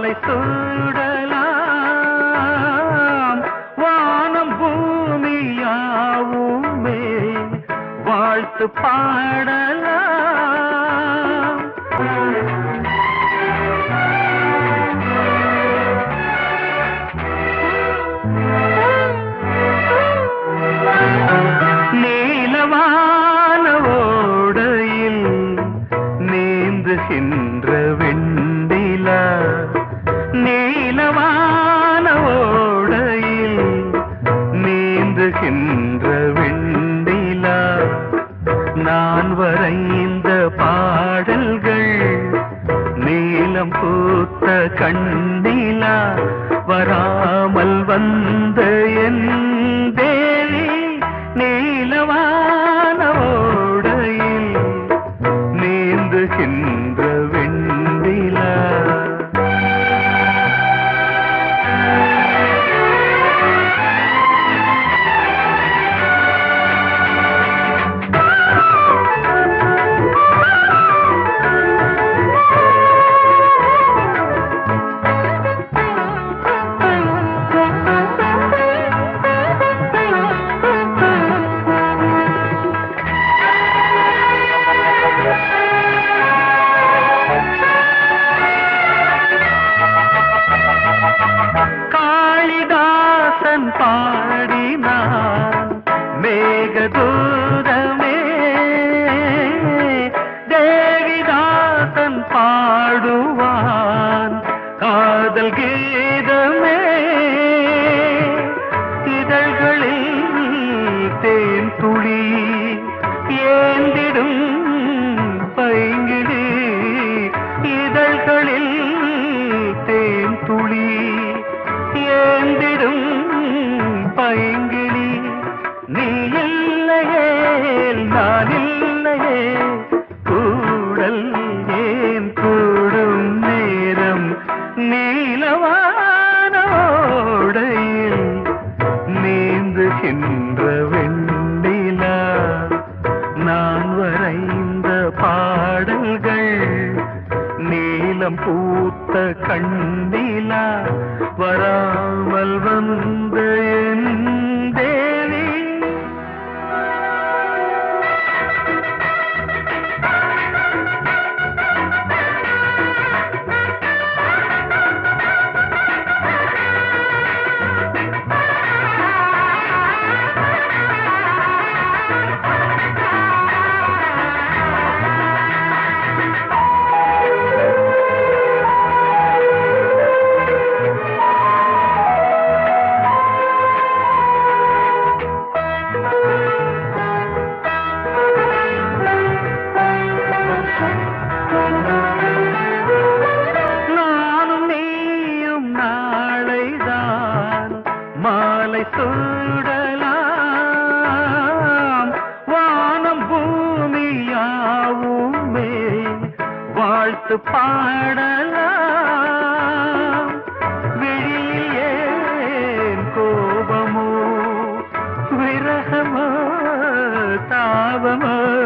மாலை சூடலாம் வானம் பூமியாவுமே வாழ்த்து பாடலாம். நீலவான ஓடையில் நீந்துகின்ற நீந்துகின்ற வெண்டிலா நான் வரைந்த பாடல்கள் நீளம் பூத்த கண்ணிலா வராமல் வந்த என் தேவி நீலவான மேகதூதமே தேவிதாசன் பாடுவான் காதல் கீதமே. இதழ்களில் தேன் துளி ஏந்திடும் பைங்கிடி இதழ்களில் தேன் துளி ஏந்திடும் நீளம் பூத்த கண்ணிலா வராமல் வந்த என் பாட்டு பாடலாம் வெளியே கோபமோ? விரகமோ? தாபமோ?